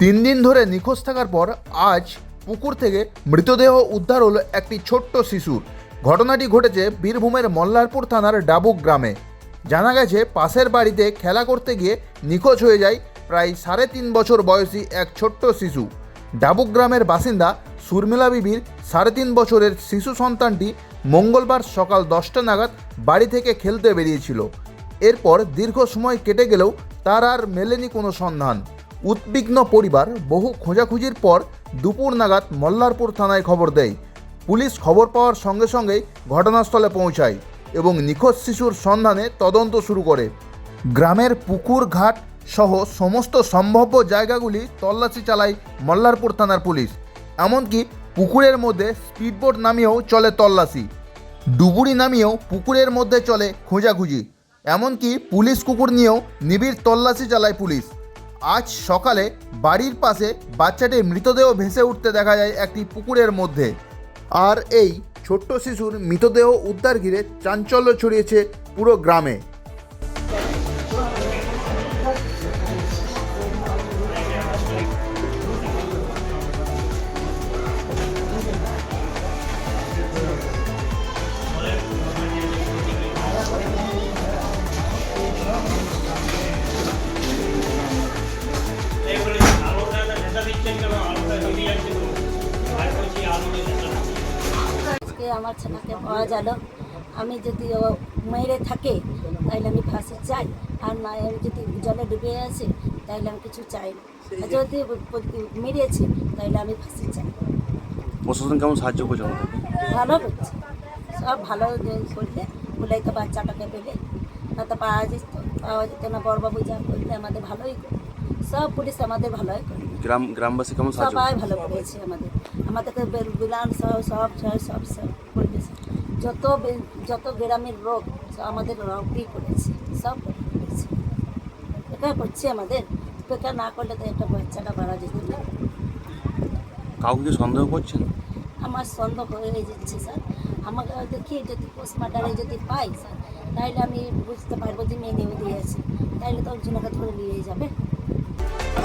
তিন দিন ধরে নিখোঁজ থাকার পর আজ পুকুর থেকে মৃতদেহ উদ্ধার হলো একটি ছোট্ট শিশুর। ঘটনাটি ঘটেছে বীরভূমের মল্লারপুর থানার ডাবুক গ্রামে। জানা গেছে, পাশের বাড়িতে খেলা করতে গিয়ে নিখোঁজ হয়ে যায় প্রায় সাড়ে তিন বছর বয়সী এক ছোট্ট শিশু। ডাবুক গ্রামের বাসিন্দা সুরমিলা বিবির সাড়ে তিন বছরের শিশু সন্তানটি মঙ্গলবার সকাল দশটা নাগাদ বাড়ি থেকে খেলতে বেরিয়েছিল। এরপর দীর্ঘ সময় কেটে গেলেও তার আর মেলেনি কোনো সন্ধান। উদ্বিগ্ন পরিবার বহু খোঁজাখুঁজির পর দুপুর নাগাদ মল্লারপুর থানায় খবর দেয়। পুলিশ খবর পাওয়ার সঙ্গে সঙ্গেই ঘটনাস্থলে পৌঁছায় এবং নিখোঁজ শিশুর সন্ধানে তদন্ত শুরু করে। গ্রামের পুকুর ঘাট সহ সমস্ত সম্ভাব্য জায়গাগুলি তল্লাশি চালায় মল্লারপুর থানার পুলিশ। এমনকি পুকুরের মধ্যে স্পিডবোট নামিয়েও চলে তল্লাশি। ডুবুরি নামিয়েও পুকুরের মধ্যে চলে খোঁজাখুঁজি। এমনকি পুলিশ কুকুর নিয়েও নিবিড় তল্লাশি চালায় পুলিশ। আজ সকালে বাড়ির পাশে বাচ্চাটির মৃতদেহ ভেসে উঠতে দেখা যায় একটি পুকুরের মধ্যে। আর এই ছোট্ট শিশুর মৃতদেহ উদ্ধার ঘিরে চাঞ্চল্য ছড়িয়েছে পুরো গ্রামে। আজকে আমার ছেলেকে পাওয়া গেল। আমি যদি ও মেরে থাকে তাহলে আমি ফাঁসি চাই। আর না আমি যদি জলে ডুবে আছে তাহলে আমি কিছু চাই না। যদি মেরেছে তাহলে আমি ফাঁসি চাই। প্রশাসন কেমন সাহায্য করছে ভালো করছে। সব ভালো করলে বলেই তো বাচ্চাটাকে পেলে। না তো পাওয়া যেত পাওয়া যেত না বড়বাবু যা করলে আমাদের ভালোই করবে সব পুলিশ আমাদের করে গ্রাম গ্রামবাসী কেমন সবাই ভালো করেছে আমাদের। আমাদেরকে বেল- বিলান সব সব সব সব সব যত যত গ্রামের লোক আমাদের রবি করেছে। সব করেছে। এটা করছে আমাদের। এটা না করলে তো একটা বাচ্চাটা মারা যেত না। কাউকে কি সন্দেহ করছেন? আমার সন্দেহ হয়ে যাচ্ছে স্যার। আমাকে দেখি যদি পোস্টমার্টারে যদি পাই স্যার তাহলে আমি বুঝতে পারব যে মেয়ে নেমে দিয়েছে তাহলে তো একজনকে ধরে নিয়ে যাবে।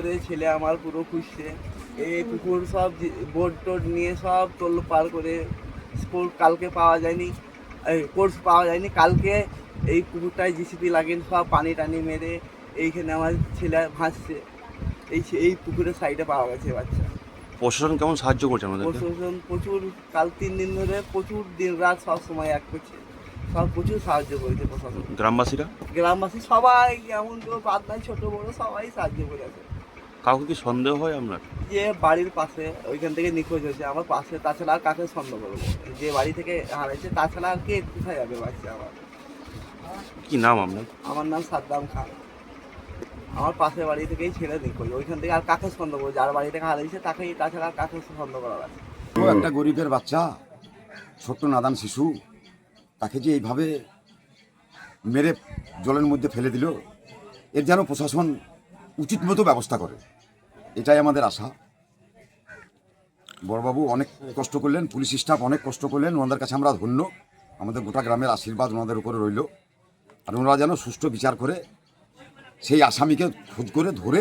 ধরে ছেলে আমার পুরো খুঁজছে। এই পুকুর সব বোট টোট নিয়ে সব তোল পার করে স্কুল কালকে পাওয়া যায়নি এই কোর্স পাওয়া যায়নি। কালকে এই পুকুরটায় জিসিপি লাগেন সব পানি টানি মেরে এইখানে আমার ছেলে ভাসছে। এই এই পুকুরের সাইডে পাওয়া গেছে বাচ্চা। প্রশাসন কেমন সাহায্য করছে আমাদের প্রশাসন প্রচুর কাল তিন দিন ধরে প্রচুর দিন রাত সব সময় এক করছে। সব প্রচুর সাহায্য করেছে প্রশাসন। গ্রামবাসীরা? গ্রামবাসী সবাই এমন কেউ বাদ নাই ছোটো বড়ো সবাই সাহায্য করেছে কাউকে কি সন্দেহ হয় আপনার? যে বাড়ির পাশে ওইখান থেকে নিখোঁজ হয়েছে। আমার পাশে তাছাড়া আর কাকে সন্দেহ করব? যে বাড়ি থেকে হারাইছে তাছাড়া আর কে কোথায় যাবে বাচ্চা আমার কি নাম আপনার? আমার নাম সাদ্দাম খান। আমার পাশের বাড়ি থেকেই ছেলে নিখোঁজ। ওইখান থেকে আর কাকে সন্দেহ করব? যার বাড়ি থেকে হারাইছে তাকেই তাছাড়া আর কাকে সন্দেহ করার আছে ও একটা গরিবের বাচ্চা ছোট্ট নাদান শিশু। তাকে যে এইভাবে মেরে জলের মধ্যে ফেলে দিল এর যেন প্রশাসন উচিত মতো ব্যবস্থা করে। এটাই আমাদের আশা। বড়বাবু অনেক কষ্ট করলেন পুলিশ স্টাফ অনেক কষ্ট করলেন ওনাদের কাছে আমরা ধন্য। আমাদের গোটা গ্রামের আশীর্বাদ ওনাদের উপরে রইল। আর ওনারা যেন সুষ্ঠু বিচার করে সেই আসামিকে খোঁজ করে ধরে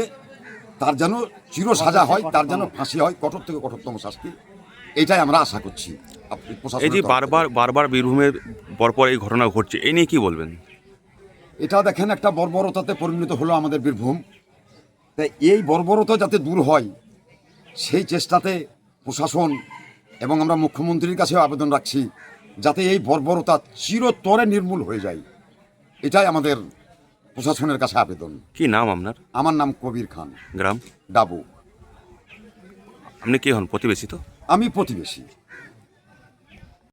তার যেন চির সাজা হয় তার যেন ফাঁসি হয় কঠোর থেকে কঠোরতম শাস্তি এটাই আমরা আশা করছি। এই যে বারবার বারবার বীরভূমের পরপর এই ঘটনা ঘটছে এই নিয়ে কি বলবেন? এটা দেখেন একটা বর্বরতাতে পরিণত হলো আমাদের বীরভূম। তাই এই বর্বরতা যাতে দূর হয় সেই চেষ্টাতে প্রশাসন এবং আমরা মুখ্যমন্ত্রীর কাছেও আবেদন রাখছি যাতে এই বর্বরতা চিরতরে নির্মূল হয়ে যায়। এটাই আমাদের প্রশাসনের কাছে আবেদন। কি নাম আপনার? আমার নাম কবির খান। গ্রাম? ডাবু। আপনি কি হন? প্রতিবেশী তো? আমি প্রতিবেশী।